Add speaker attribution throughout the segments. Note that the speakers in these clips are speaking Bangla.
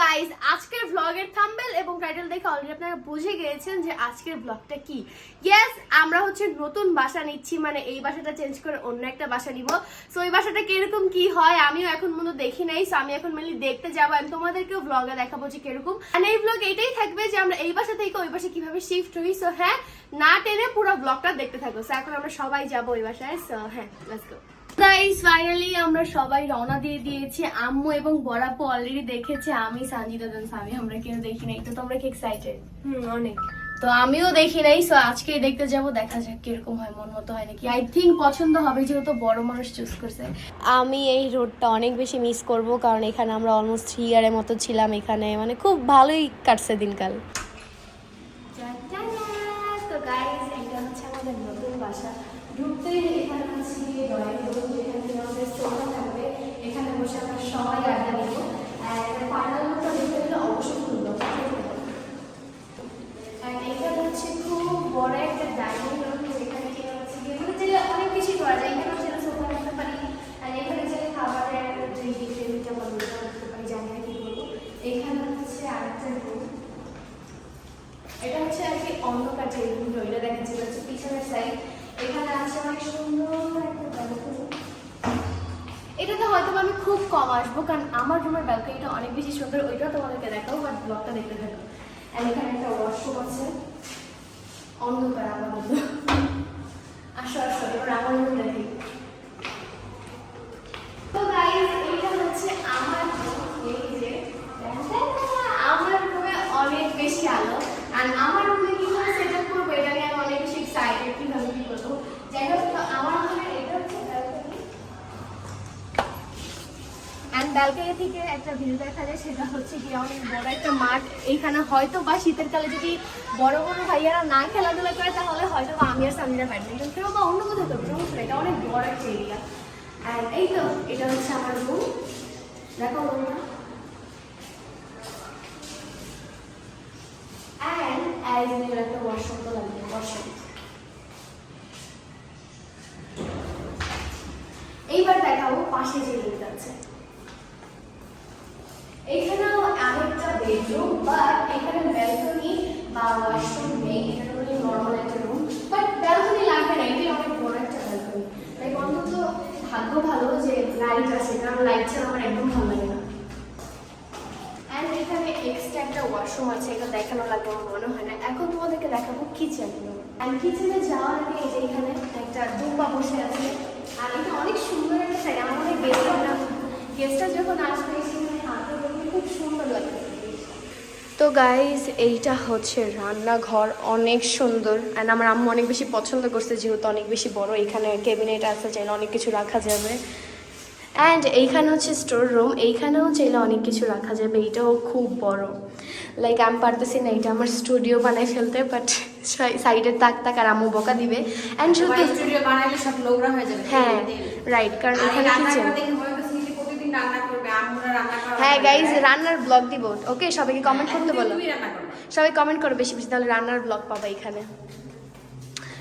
Speaker 1: গাইস আজকের ভ্লগের থাম্বেল এবং টাইটেল দেখে অলরেডি আপনারা বুঝে গিয়েছেন যে আজকের ব্লগটা কি। ইয়েস আমরা হচ্ছে নতুন বাসা নিচ্ছি মানে এই বাসাটা চেঞ্জ করে অন্য একটা বাসা নিব। সো এই বাসাটা কীরকম কি হয়, আমিও এখন মনে দেখি নাই। সো আমি এখন মেনলি দেখতে যাব আমি তোমাদেরকেও ব্লগে দেখাবো যে কীরকম। আর এই ব্লগ এটাই থাকবে যে আমরা এই বাসা থেকে ওই বাসা কীভাবে শিফট হই। সো হ্যাঁ না টেনে পুরো ব্লগটা দেখতে থাকব সো এখন আমরা সবাই যাব ওই বাসায়। সো হ্যাঁ লেটস গো গাইস ফাইনালি আমরা সবাই রওনা দিয়ে দিয়েছি। আম্মু এবং বড়াপু অলরেডি দেখেছে আমি সঞ্জিতা দেন স্বামী আমরা কেউ দেখি নাই। তো তোমরা কি এক্সাইটেড
Speaker 2: হুম অনেক।
Speaker 1: তো আমিও দেখি নাই সো আজকে দেখতে যাব দেখা যাক কীরকম হয় মন মতো হয় নাকি। আই থিঙ্ক পছন্দ হবে যেহেতু বড় মানুষ চুজ করছে। আমি এই রোডটা অনেক বেশি মিস করব কারণ এখানে আমরা অলমোস্ট থ্রি ইয়ারের মতো ছিলাম এখানে। মানে খুব ভালোই কাটছে দিনকাল তো গাইস এটা হচ্ছে আমাদের নতুন বাসা ঢুকতেই এখানে হচ্ছে ড্রয়িং রুম যেখানে থেকে আমাদের সোফা থাকবে এখানে বসে আমরা সবাই আড্ডা দিব আর ফাইনাল লুকটা দেখতে গেলে অবশ্যই সুন্দর আর এটা হচ্ছে খুব বড় একটা ডাইনিং রুম যেখানে কিনা হচ্ছে গিয়ে মানে যে অনেক কিছু করা যায় এখানে হচ্ছে সোফা রাখতে পারি আর এখানে যে খাবারের যে টেবিলটা বলব ওটা রাখতে পারি জানি না কি বলব এখানে হচ্ছে আরেকটা রুম এটা হচ্ছে আর কি অন্ধকার যে রুমটা ওইটা দেখা যাচ্ছে হচ্ছে পিছনের সাইড এখানে আছে অনেক সুন্দর একটা ব্যালকনি এটাতে হয়তো আমি খুব কম আসব, কারণ আমার রুমের ব্যালকনিটা অনেক বেশি সুন্দর। ওইটা তোমাদেরকে দেখাবো বাট ব্লগটা দেখতে থাকো। আর এখানে একটা ওয়াশরুম আছে। অন্ধকার আমার আসো আসো, এবার আমার রুম দেখি। আমার রুমে অনেক বেশি আলো। আর আমার রুমে কীভাবে সেট আপ করব এটা নিয়ে আমি অনেক বেশি এক্সাইটেড কীভাবে কি করব যাই হোক তো আমার রুমে এটা হচ্ছে balcony। ব্যালকনি থেকে একটা ভিউ দেখা যায়, সেটা হচ্ছে কি অনেক বড় একটা মাঠ। এইখানে হয়তো বা শীতের কালে যদি বড় বড় ভাইয়ারা না খেলাধুলা করে, তাহলে হয়তো বা আমি আর সামিরা ব্যাডমিন্টন খেলব বা অন্য কোথাও করব সমস্যা এটা অনেক বড় একটা এরিয়া অ্যান্ড এই তো, এটা হচ্ছে আমার রুম দেখো রুমটা অ্যান্ড অ্যাজ একটা লাগবে ওয়াশরুম এইবার দেখাবো পাশে যে রুমটা আছে। এখানেও আরেকটা বেডরুম বাট এখানে ব্যালকনি বা ওয়াশরুম নেই। এখানে হলো নর্মাল একটা রুম বাট ব্যালকনি লাগবে না এটি অনেক বড় একটা ব্যালকনি তাই অন্তত ভাগ্য ভালো যে লাইট আছে, কারণ লাইট ছাড়া আমার একদম ভালো লাগে না। অ্যান্ড এখানে এক্সট্রা একটা ওয়াশরুম আছে, এটা দেখানো লাগবে আমার মনে হয় না। এখন তোমাদেরকে দেখাবো কিচেন অ্যান্ড কিচেনে যাওয়ার আগে এই যে এখানে একটা দুম্বা বসে আছে। আর এটা অনেক সুন্দর একটা সাইড আমার হয় গেস্টটা গেস্টটা যখন আসবে সেখানে হাতে ধরে খুব সুন্দর লাগবে তো গাইজ এইটা হচ্ছে রান্নাঘর অনেক সুন্দর অ্যান্ড আমার আম্মু অনেক বেশি পছন্দ করছে যেহেতু অনেক বেশি বড়। এখানে ক্যাবিনেট আছে চাইলে অনেক কিছু রাখা যাবে। অ্যান্ড এইখানে হচ্ছে স্টোর রুম এইখানেও চাইলে অনেক কিছু রাখা যাবে। এইটাও খুব বড়। লাইক আমি পারতেছি না এটা আমার স্টুডিও বানাই ফেলতে বাট সাইডের তাক তাক আর আম্মু বকা দিবে। অ্যান্ড শুধু
Speaker 2: স্টুডিও বানাইলে সব নোংরা হয়ে যাবে।
Speaker 1: হ্যাঁ রাইট কারণ এখানে কিচেন
Speaker 2: দেখে মনে হচ্ছে যে প্রতিদিন রান্না করবে আম্মুরা রান্না করা
Speaker 1: হ্যাঁ গাইজ রান্নার ব্লগ দিব। ওকে সবাইকে কমেন্ট করতে বলো। সবাই কমেন্ট করো বেশি বেশি তাহলে রান্নার ব্লগ পাবা এখানে।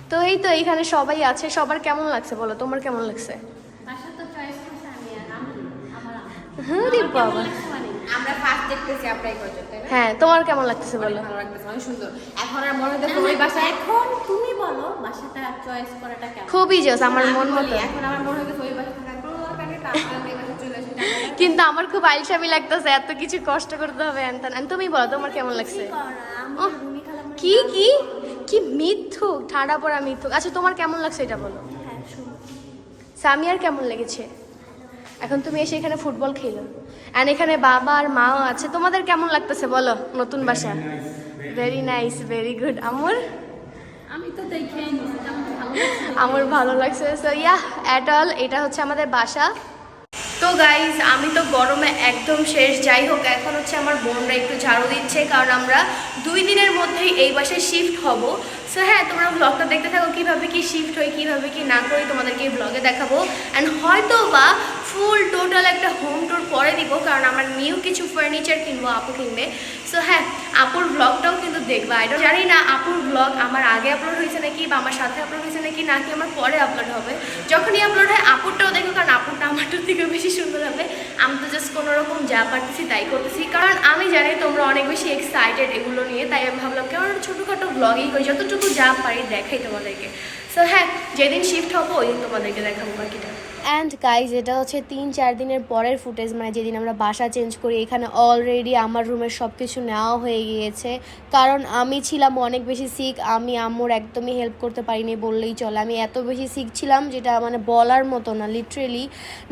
Speaker 1: তো এই তো এখানে সবাই আছে। সবার কেমন লাগছে বলো? তোমার কেমন লাগছে?
Speaker 3: বাসা তো চয়েস করছে আমি আর আমি আমার
Speaker 1: হ্যাঁ
Speaker 2: আমরা ফার্স্ট দেখতেছি আপনাই করছ তাই না?
Speaker 1: হ্যাঁ তোমার কেমন লাগতেছে বলো?
Speaker 2: এখন আর মনে হচ্ছে ওই
Speaker 3: এখন তুমি বলো বাসাটা চয়েস করাটা
Speaker 1: খুবই জোস আমার মন মতো।
Speaker 2: এখন আমার মনে হচ্ছে ওই বাসায় থাকার কোনো দরকার নেই তারপরে আমরা এই বাসায় চলে আসি টাকা
Speaker 1: কিন্তু আমার খুব আলসামি লাগতেছে এত কিছু কষ্ট করতে হবে এনতেন তুমি বলো তোমার কেমন লাগছে? কি কি? কি মিথ্যুক ঠাড়া পড়া মিথ্যুক। আচ্ছা তোমার কেমন লাগছে এটা বলো?
Speaker 3: হ্যাঁ
Speaker 1: সামিয়ার কেমন লেগেছে? এখন তুমি এসে এখানে ফুটবল খেলো। অ্যান্ড এখানে বাবা আর মাও আছে। তোমাদের কেমন লাগতেছে বলো নতুন বাসা? ভেরি নাইস ভেরি গুড আমর?
Speaker 3: আমি তো দেখে নিয়েছি আমার ভালো লাগছে
Speaker 1: আমার ভালো লাগছে। সো ইয়া অ্যাট অল এটা হচ্ছে আমাদের বাসা। তো গাইজ আমি তো গরমে একদম শেষ। যাই হোক, এখন হচ্ছে আমার বোনরা একটু ঝাড়ু দিচ্ছে, কারণ আমরা দুই দিনের মধ্যেই এই বাসায় শিফট হব। সো হ্যাঁ তোমরা ব্লগটা দেখতে থাকো, কীভাবে কি শিফট হয়, কীভাবে কি না করি, তোমাদেরকে এই ব্লগে দেখাবো। অ্যান্ড হয়তো বা ফুল টোটাল একটা হোম ট্যুর পরে দিব, কারণ আমার নিউ কিছু ফার্নিচার কিনবো আপু কিনবে। সো হ্যাঁ আপুর ব্লগটাও কিন্তু দেখবা। এটা জানি না আপুর ব্লগ আমার আগে আপলোড হয়েছে নাকি, বা আমার সাথে আপলোড হয়েছে নাকি নাকি আমার পরে আপলোড হবে। যখনই আপলোড হয়, আপুরটাও দেখো, কারণ আপুরটা আমারটার থেকে বেশি সুন্দর হবে। আমি তো জাস্ট কোনো রকম যা পারতেছি তাই করতেছি। কারণ আমি জানি তোমরা অনেক বেশি এক্সাইটেড এগুলো নিয়ে, তাই আমি ভাবলাম কেমন ছোটোখাটো ব্লগই করি। যতটুকু যা পারি দেখাই তোমাদেরকে। সো হ্যাঁ যেদিন শিফট হব ওই দিন তোমাদেরকে দেখাবো বাকিটা। অ্যান্ড গাইজ এটা হচ্ছে তিন, চার দিনের পরের ফুটেজ মানে যেদিন আমরা বাসা চেঞ্জ করি, এখানে অলরেডি আমার রুমের সব কিছু নেওয়া হয়ে গিয়েছে। কারণ আমি ছিলাম অনেক বেশি সিক আমি আম্মুর একদমই হেল্প করতে পারিনি বললেই চলে। আমি এত বেশি সিক ছিলাম যেটা মানে বলার মতো না লিটারেলি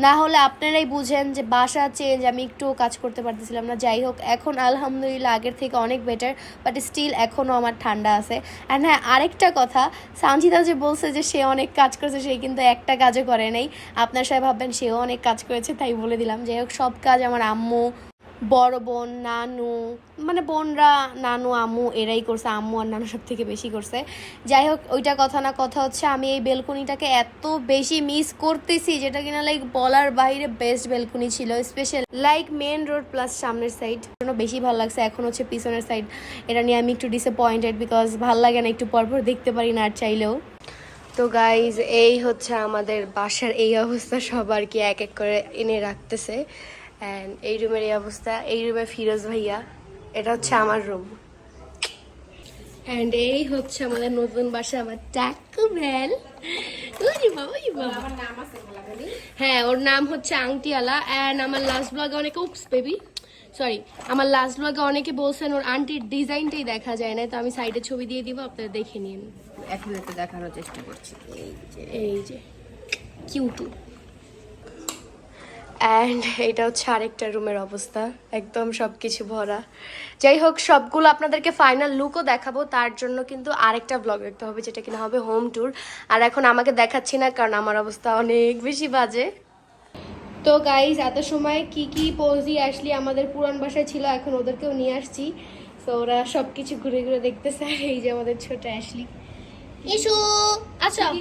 Speaker 1: না হলে আপনারাই বুঝেন যে বাসা চেঞ্জ আমি একটুও কাজ করতে পারতেছিলাম না। যাই হোক, এখন আলহামদুলিল্লাহ আগের থেকে অনেক বেটার বাট স্টিল এখনও আমার ঠান্ডা আছে। অ্যান্ড হ্যাঁ আরেকটা কথা, সানজিদা যে বলছে যে সে অনেক কাজ করেছে, সে কিন্তু একটা কাজও করে নাই। আপনার সবাই ভাববেন, সেও অনেক কাজ করেছে, তাই বলে দিলাম। যাই হোক, সব কাজ আমার আম্মু, বড় বোন, নানু মানে বোনরা, নানু, আম্মু, এরাই করছে, আম্মু আর নানু সব থেকে বেশি করছে। যাই হোক, ওইটা কথা না, কথা হচ্ছে আমি এই বেলকনিটাকে এত বেশি মিস করতেছি, যেটা কিনা লাইক বলার বাইরে বেস্ট বেলকনি ছিল special like main road plus সামনের সাইড জন্য বেশি ভালো লাগছে, এখন হচ্ছে পিছনের সাইড এটা নিয়ে আমি একটু ডিসঅ্যাপয়েন্টেড বিকজ ভালো লাগে না, একটু পরপর দেখতে পারি না আর চাইলেও। তো গাইজ এই হচ্ছে আমাদের বাসার এই অবস্থা। সবার কি এক এক করে এনে রাখতেছে। অ্যান্ড এই রুমের এই অবস্থা এই রুমে ফিরোজ ভাইয়া এটা হচ্ছে আমার রুম অ্যান্ড এই হচ্ছে আমাদের নতুন বাসা আমার টাকু
Speaker 2: নাম
Speaker 1: হ্যাঁ ওর নাম হচ্ছে আংটিওয়ালা। অ্যান্ড আমার লাস্ট ব্লগে অনেকে উপস বেবি সরি আমার লাস্ট ব্লগে অনেকে বলছেন ওর আন্টির ডিজাইনটাই দেখা যায় না তো আমি সাইডে ছবি দিয়ে দিব আপনারা দেখে নিন।
Speaker 2: একটু দেখানোর চেষ্টা করছি। এই যে
Speaker 1: এই যে অ্যান্ড এটা হচ্ছে আরেকটা রুমের অবস্থা, একদম সব কিছু ভরা। যাই হোক, সবগুলো আপনাদেরকে ফাইনাল লুকও দেখাবো, তার জন্য কিন্তু আরেকটা ব্লগ দেখতে হবে, যেটা কিনা হবে হোম ট্যুর আর এখন আমাকে দেখাচ্ছি না, কারণ আমার অবস্থা অনেক বেশি বাজে। তো গাইজ এত সময় কি কি পৌজি আসলি আমাদের পুরান বাসায় ছিল, এখন ওদেরকেও নিয়ে আসছি। তো ওরা সব কিছু ঘুরে ঘুরে দেখতেছে এই যে আমাদের ছোট অ্যাশলি আচ্ছা।
Speaker 2: কি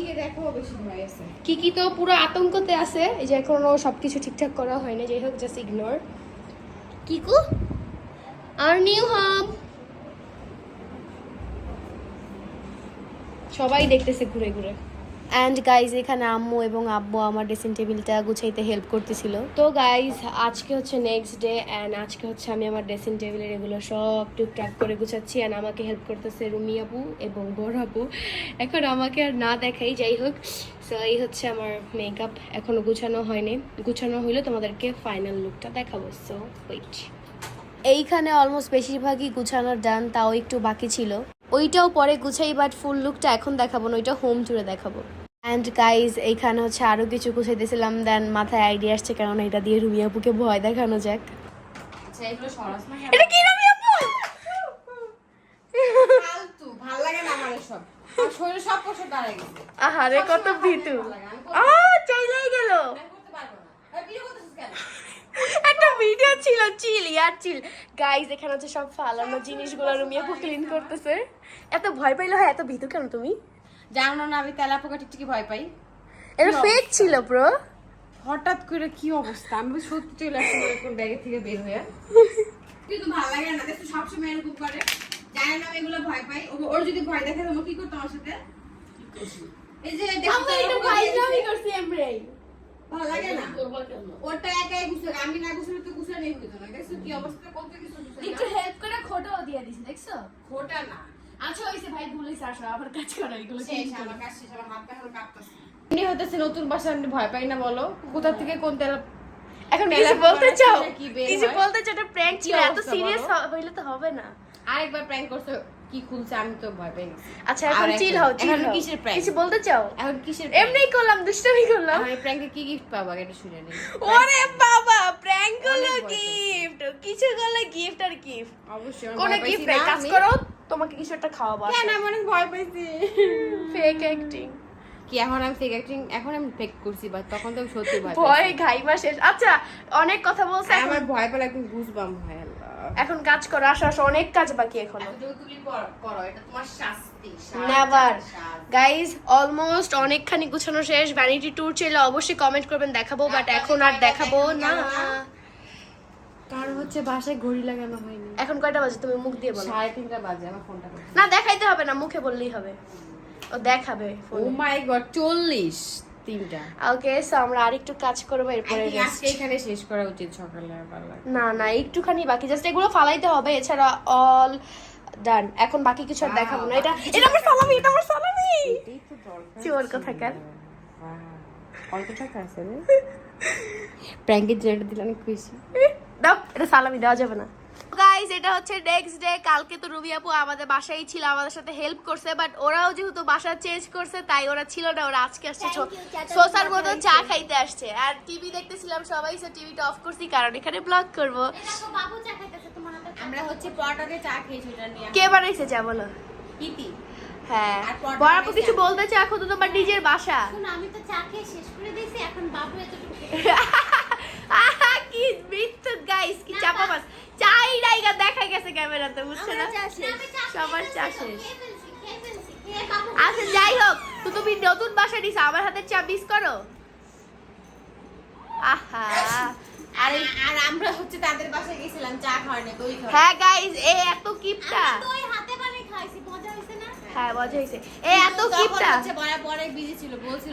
Speaker 2: কি
Speaker 1: কি তো পুরো আতঙ্কতে আছে এই যে এখনও সবকিছু ঠিকঠাক করা হয়নি যাই হোক জাস্ট ইগনোর কিকু আর নিউ হোম। সবাই দেখতেছে ঘুরে ঘুরে। অ্যান্ড গাইজ এখানে আম্মু এবং আব্বু আমার ড্রেসিং টেবিলটা গুছাইতে হেল্প করতেছিল। তো গাইজ আজকে হচ্ছে নেক্সট ডে অ্যান্ড আজকে হচ্ছে আমি আমার ড্রেসিং টেবিলের এগুলো সব টুকটাক করে গুছাচ্ছি অ্যান্ড আমাকে হেল্প করতেছে রুমি আপু এবং বড় আপু। এখন আমাকে আর না দেখাই, যাই হোক। সো এই হচ্ছে আমার মেকআপ এখনও গুছানো হয়নি। গুছানো হইলে তোমাদেরকে ফাইনাল লুকটা দেখাবো। সো ওয়েট এইখানে অলমোস্ট বেশিরভাগই গুছানোর ডান তাও একটু বাকি ছিল। ওইটাও পরে গুছাই বাট ফুল লুকটা এখন দেখাবো না ওইটা হোম টুরে দেখাবো। অ্যান্ড গাইজ এইখানে হচ্ছে আরও কিছু গুছাইতেছিলাম দেন মাথায় আইডিয়া আসছে কারণ এটা দিয়ে রুমি আপুকে ভয় দেখানো যাক।
Speaker 2: আচ্ছা এগুলো সরাস না
Speaker 1: এটা কি রুমি আপু?
Speaker 2: ভালো লাগে না আমার সব আমার সব পোষা দাঁড়ায়
Speaker 1: আহারে কত ভীতু। আ চাইলেই গেল। একটা ভিডিও ছিল চিল ইয়ার চিল। গাইজ এখানে হচ্ছে সব ফালানো জিনিসগুলো রুমি আপু ক্লিন করতেছে। এত ভয় পাইলে হয় এত ভীতু কেন তুমি?
Speaker 2: জানো না আমি তেলা পোকা টিকটিকি ভয় পাই।
Speaker 1: এটা ফেক ছিল ব্রো
Speaker 2: হঠাৎ করে কি অবস্থা? আমি সত্যি চলে আসছি এরকম ব্যাগে থেকে বের হয়ে। কিন্তু ভালো লাগে না দেখো সবসময় এরকম করে। জানে না আমি এগুলো ভয় পাই। ওর যদি ভয় দেখে তোমার কি করতো আমার সাথে? এই যে দেখো পোকা দিয়েছে।
Speaker 1: করছি এমরে
Speaker 2: ভালো লাগে না? ওটা একাই গুছে আমি না গুছলে তো গুছে নেই হইতো না। দেখছ কি অবস্থা? কত কিছু
Speaker 1: একটু হেল্প করে খোটাও দিয়ে দিছি দেখছ?
Speaker 2: খোটা না।
Speaker 1: আচ্ছা হইছে ভাই আসো আবার কাজ করো এগুলো
Speaker 2: শেষ আমার কাজ শেষ আমার হাত পা এখন কাঁপতেছে। এমনি হতেছে নতুন বাসা আমি ভয় পাই না বলো। কোথা থেকে কোন তেল
Speaker 1: এখন কিছু বলতে চাও
Speaker 2: কি
Speaker 1: কিছু বলতে চাও এটা প্র্যাঙ্ক ছিল এত সিরিয়াস হইলে তো হবে না।
Speaker 2: আরেকবার প্র্যাঙ্ক করছ। কি খুলছে আমি তো ভয় পেয়ে গেছি।
Speaker 1: আচ্ছা এখন চিল হও চিল হও।
Speaker 2: কিসের prank?
Speaker 1: কিছু বলতে চাও?
Speaker 2: এখন কিসের
Speaker 1: এমনি করলাম দুষ্টামি করলাম।
Speaker 2: আমি প্র্যাঙ্কে কি গিফট পাবো শুনে
Speaker 1: ওরে বাবা প্র্যাঙ্ক হলো
Speaker 2: পেয়েছি।
Speaker 1: গিফট কিছু গিফট আর গিফট
Speaker 2: অবশ্যই
Speaker 1: কোন গিফট কাজ করো তোমাকে কিছু একটা খাওয়াবো
Speaker 2: কেন আমি অনেক ভয় পাইছি
Speaker 1: ফেক অ্যাক্টিং
Speaker 2: কি এখন আমি ফেক অ্যাক্টিং এখন আমি ফেক করছি বা তখন তো সত্যি ভয়
Speaker 1: ভয় ঘাইমা শেষ। আচ্ছা অনেক কথা বলছে
Speaker 2: আমার ভয় পেলে একদম গুজ বাম হয়।
Speaker 1: এখন কাজ করো আসো আসো অনেক কাজ বাকি এখনও।
Speaker 2: এতটুকু তুমি করো এটা তোমার শাস্তি
Speaker 1: নেভার গাইজ অলমোস্ট অনেকখানি গুছানো শেষ ভ্যানিটি ট্যুর চাইলে অবশ্যই কমেন্ট করবেন দেখাবো বাট এখন আর দেখাবো না।
Speaker 2: কারণ হচ্ছে বাসায় ঘড়ি লাগানো হয়নি।
Speaker 1: এখন কয়টা বাজে? তুমি মুখ দিয়ে বলো।
Speaker 2: সাড়ে তিনটা বাজে আমার ফোনটা
Speaker 1: না দেখাইতে হবে না মুখে বললেই হবে। ও দেখাবে
Speaker 2: ও মাই গড চল্লিশ। তিনটা।
Speaker 1: ওকে সো আমরা আরেকটু কাজ করব এরপরে
Speaker 2: আজকে এখানে শেষ করা উচিত সকালে
Speaker 1: না না একটুখানি বাকি জাস্ট এগুলো ফালাইতে হবে এছাড়া অল ডান এখন বাকি কিছু আর দেখাবো না। এটা এটা আমার সালামি এটা আমার সালামি
Speaker 2: এই তো দরকার
Speaker 1: চোর কোথাকার।
Speaker 2: অল্প টাকা আছে প্র্যাঙ্কের জেট দিলে অনেক খুশি।
Speaker 1: দাও এটা সালামি দেওয়া যাবে না। গাইস এটা হচ্ছে নেক্সট ডে কালকে তো রুবি আপু আমাদের বাসায় ছিল আমাদের সাথে হেল্প করছে বাট ওরাও যেহেতু বাসা চেঞ্জ করছে তাই ওরা ছিল না ওরা আজকে আসছে। সোসার মতো চা খাইতে আসছে। আর টিভি দেখতেছিলাম সবাই সে টিভিটা অফ করছি কারণ এখানে ব্লগ করব।
Speaker 2: আমরা হচ্ছে পরোটাতে চা খেয়েছি
Speaker 1: কে বানাইছে চা বলো?
Speaker 2: ইতি
Speaker 1: হ্যাঁ।
Speaker 2: আর পরোটা
Speaker 1: বড় আপু
Speaker 2: বানাইছে?
Speaker 1: কিছু বলতে চা এখন তো তোমার নিজের বাসা।
Speaker 3: আমি তো চা খেয়ে শেষ করে দিয়েছি এখন বাবু এতটুকু
Speaker 1: কি গাইস চাপা মাছ গেছে ক্যামেরাতে বুঝছ না? সবার চা শেষ। আচ্ছা যাই হোক তো তুমি নতুন বাসা নিছো আমার হাতের চা মিস করো? আহা।
Speaker 2: আর আর আমরা হচ্ছে তাদের বাসায় গেছিলাম চা খাওয়ার নেই দই খাওয়ার
Speaker 1: হ্যাঁ গাইস এ এত কিপটা।
Speaker 3: দই হাতে বানিয়ে খাইছি মজা
Speaker 1: হ্যাঁ মজা হয়েছে। এ এত কিপটা
Speaker 2: হচ্ছে বড় বড় বিজি ছিল বলছিল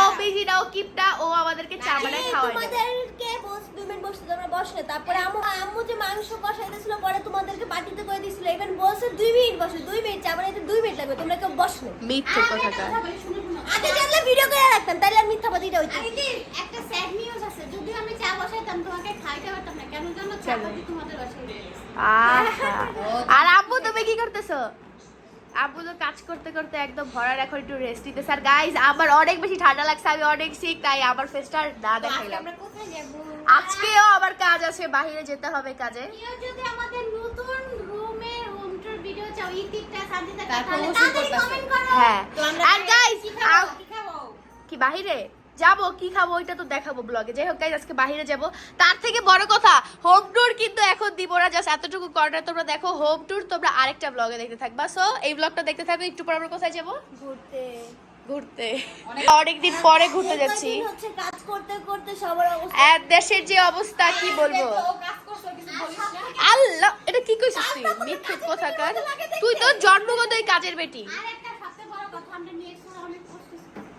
Speaker 1: ও বিজি না ও কিপটা ও আমাদেরকে চা বানায় খাওয়ায়
Speaker 4: তোমাদেরকে বস দুই মিনিট বসতে তোমরা বসলে তারপরে আম্মু আম্মু যে মাংস কষাইতেছিল পরে তোমাদেরকে পাটিতে করে দিছিল ইভেন বসে দুই মিনিট বসে দুই মিনিট চা বানাইতে দুই মিনিট লাগবে তোমরা কেউ বসলে
Speaker 1: মিথ্যে কথাটা
Speaker 4: আগে জানলে ভিডিও করে রাখতাম তাহলে আর মিথ্যা বাদিটা হইতো।
Speaker 3: একটা স্যাড নিউজ আছে। যদি আমি চা বসাইতাম তোমাকে খাইতে পারতাম না। কেন জানো চা তোমাদের বাসায়।
Speaker 1: আর আব্বু তুমি কি করতেছো? আব্বু তো কাজ করতে করতে একদম ভরার এখন একটু রেস্ট নিতেছে আর গাইজ আমার অনেক বেশি ঠান্ডা লাগছে আমি অনেক সিক তাই আমার ফেসটা না দেখাইলাম।
Speaker 2: আমরা কোথায় যাব?
Speaker 1: আজকেও আবার কাজ আছে বাইরে যেতে হবে কাজে।
Speaker 3: যদি আমাদের নতুন রুমের হোম টুর ভিডিও চাও ইতিকটা শান্তিতে তাহলে তাড়াতাড়ি কমেন্ট করো।
Speaker 1: হ্যাঁ। আর গাইজ
Speaker 2: কি
Speaker 1: বাহিরে? যাব কি খাব ওইটা তো দেখাবো ব্লগে যাই হোক আজকে বাইরে যাব। তার থেকে বড় কথা হোম ট্যুর কিন্তু এখন দিব না জাস্ট এতটুকু কর্নার তোমরা দেখো হোম ট্যুর তোমরা আরেকটা ব্লগে দেখতে থাকবা। সো এই ব্লগটা দেখতে থাকবে একটু পর আমরা কোথায় যাব?
Speaker 4: ঘুরতে।
Speaker 1: ঘুরতে। অনেকদিন পরে ঘুরতে যাচ্ছি।
Speaker 4: কয়েকদিন কাজ করতে করতে সবার অবস্থা
Speaker 1: দেশের যে অবস্থা কি বলব? আল্লাহ এটা কি কইছিস তুই? মিথ্যে কথাকার তুই তো জন্মগতই কাজের বেটি।
Speaker 3: আর একটা সবচেয়ে বড় কথা আমরা নিয়ে এসে অনেক কষ্ট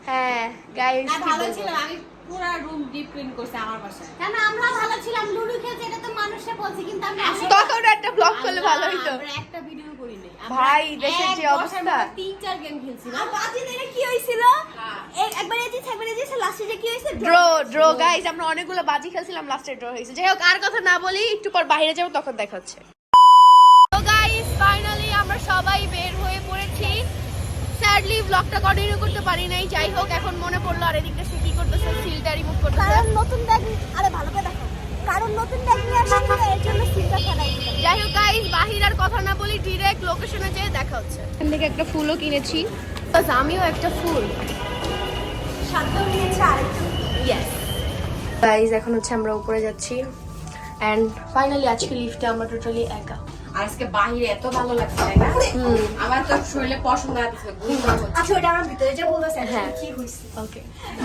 Speaker 1: হ্যাঁ গাইস
Speaker 2: ভালো ছিল আমি পুরো রুম ডিপ ক্লিন করছি আমার বাসায়।
Speaker 3: কেন আমরা ভালো ছিলাম লুডু খেলছে এটা তো মানুষে বলছে কিন্তু আমরা
Speaker 1: তখন একটা ব্লগ করলে ভালো হইতো।
Speaker 2: আমরা একটা ভিডিও করি নাই।
Speaker 1: ভাই, দেশের যে অবস্থা।
Speaker 2: তিন চার গেম খেলছি
Speaker 4: আর বাজি দিনে কি হয়েছিল একবার এজিস একবার এজিস লাস্টে যে কি হয়েছে
Speaker 1: ড্র ড্র গাইস আমরা অনেকগুলো বাজি খেলছিলাম লাস্টে ড্র হয়েছে। যাই হোক আর কথা না বলি একটু পর বাইরে যাব তখন দেখা হচ্ছে তো গাইস ফাইনালি আমরা সবাই বের হয়ে স্যাডলি ব্লগটা কন্টিনিউ করতে পারি নাই যাই হোক এখন মনে পড়ল আর এদিকটা সে কি করতেছে সিলটা রিমুভ করতেছে।
Speaker 4: কারণ নতুন ব্যাগ আরে ভালো করে দেখো। কারণ নতুন ব্যাগ নিয়ে আসছি তো এর জন্য সিলটা ফেলাই
Speaker 1: যাই হোক গাইস বাহির আর কথা না বলি ডিরেক্ট লোকেশনে যেয়ে দেখা হচ্ছে। এখান থেকে একটা ফুলও কিনেছি। Plus আমিও একটা ফুল।
Speaker 4: সাতটাও নিয়েছে আরেকটা
Speaker 1: ইয়েস গাইস এখন হচ্ছে আমরা উপরে যাচ্ছি। অ্যান্ড ফাইনালি আজকে লিফটে আমরা টোটালি একা।
Speaker 2: আর আজকে বাহিরে এত ভালো লাগছে তাই না? আমার তো শরীরে পছন্দ আছে ঘুম
Speaker 4: আচ্ছা ওটা আমার ভিতরে যে বলতেছে
Speaker 1: হ্যাঁ।
Speaker 4: কি হয়েছে
Speaker 1: ওকে।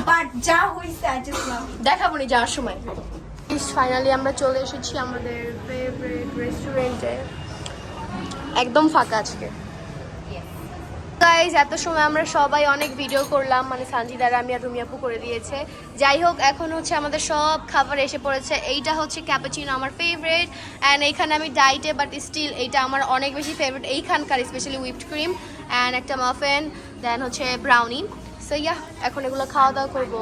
Speaker 4: বাট যা হয়েছে আই জাস্ট লাভ
Speaker 1: দেখাবো নি যাওয়ার সময়। ফাইনালি আমরা চলে এসেছি আমাদের ফেভারিট রেস্টুরেন্টে একদম ফাঁকা আজকে। গাইজ এত সময় আমরা সবাই অনেক ভিডিও করলাম মানে সানজিদার, আমি আর রুমিয়াপু করে দিয়েছে। যাই হোক, এখন হচ্ছে আমাদের সব খাবার এসে পড়েছে। এইটা হচ্ছে ক্যাপাচিনো আমার ফেভারিট অ্যান্ড এইখানে আমি ডাইটে বাট স্টিল এইটা আমার অনেক বেশি ফেভারিট এইখানকার স্পেশালি হুইপড ক্রিম অ্যান্ড একটা মাফেন দেন হচ্ছে ব্রাউনি সো ইয়া এখন এগুলো খাওয়া দাওয়া করব।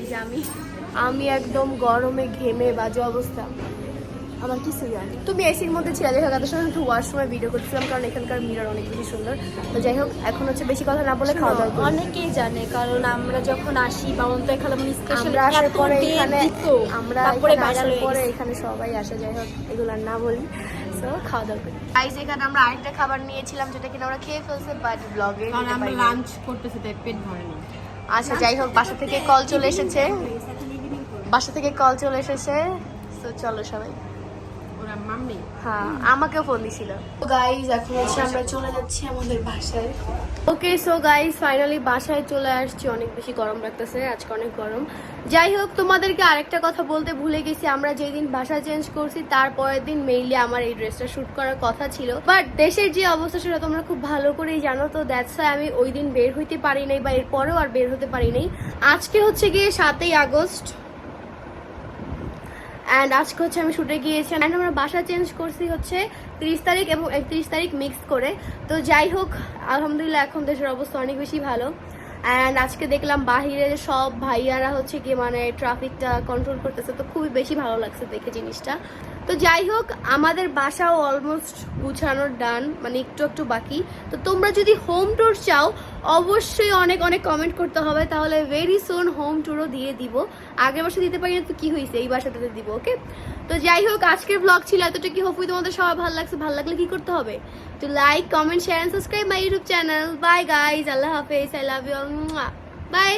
Speaker 1: এই যে আমি আমি একদম গরমে ঘেমে বাজে অবস্থা। আমার কিছু জানি তুমি এসির মধ্যে ছিলে যাই হোক এত সময় একটু ওয়াশরুমে ভিডিও করছিলাম কারণ এখানকার মিরর অনেক বেশি সুন্দর। তো যাই হোক এখন হচ্ছে বেশি কথা না বলে খাওয়া দাওয়া
Speaker 4: অনেকেই জানে কারণ আমরা যখন আসি বামন্তাই খালা মানে স্পেশাল
Speaker 1: আমরা আসার পরে এখানে আমরা
Speaker 4: তারপরে
Speaker 1: এখানে আসার পরে এখানে সবাই আসে যাই হোক এগুলো আর না বলি। সো খাওয়া দাওয়া করি। গাইজ এখানে আমরা আরেকটা খাবার নিয়েছিলাম যেটা কিনা আমরা খেয়ে ফেলছে বাট ব্লগে
Speaker 2: আমরা লাঞ্চ করতেছি তাই পেট ভরেনি
Speaker 1: আচ্ছা যাই হোক বাসা থেকে কল চলে এসেছে। বাসা থেকে কল চলে এসেছে। তো চলো সবাই। হ্যাঁ আমাকেও ফোন দিছিল। গাইজ এখন হচ্ছে আমরা চলে যাচ্ছি আমাদের বাসায়। ওকে সো গাইজ ফাইনালি বাসায় চলে আসছি। অনেক বেশি গরম লাগতেছে, আজকে অনেক গরম। যাই হোক, তোমাদেরকে আরেকটা কথা বলতে ভুলে গেছি। আমরা যেদিন বাসা চেঞ্জ করছি তারপরের দিন মেইনলি আমার এই ড্রেসটা শুট করার কথা ছিল। বাট দেশের যে অবস্থা, সেটা তোমরা খুব ভালো করেই জানো, তো দ্যাটস আমি ওই দিন বের হইতে পারি নাই বা এরপরেও আর বের হতে পারি নাই। আজকে হচ্ছে গিয়ে সাতই আগস্ট। অ্যান্ড আজকে হচ্ছে আমি শুটে গিয়েছি অ্যান্ড আমরা বাসা চেঞ্জ করছি হচ্ছে তিরিশ তারিখ এবং একত্রিশ তারিখ মিক্স করে। তো যাই হোক, আলহামদুলিল্লাহ এখন দেশের অবস্থা অনেক বেশি ভালো। অ্যান্ড আজকে দেখলাম বাহিরে সব ভাইয়ারা হচ্ছে কি মানে ট্রাফিকটা কন্ট্রোল করতেছে, তো খুবই বেশি ভালো লাগছে দেখে জিনিসটা। তো যাই হোক, আমাদের বাসাও অলমোস্ট গুছানোর ডান মানে একটু একটু বাকি। তো তোমরা যদি হোম ট্যুর চাও অবশ্যই অনেক অনেক কমেন্ট করতে হবে। তাহলে ভেরি সোন হোম ট্যুরও দিয়ে দিব। আগের বছর দিতে পারি না তো কি হয়েছে? এই বাসাটাতে দিব ওকে তো যাই হোক, আজকের ব্লগ ছিল এতটা এতটুকু হোপই তোমাদের সবাই ভালো লাগছে। ভালো লাগলে কি করতে হবে? তো like comment share subscribe my YouTube channel bye guys Allah হাফেজ আই লাভ ইউ বাই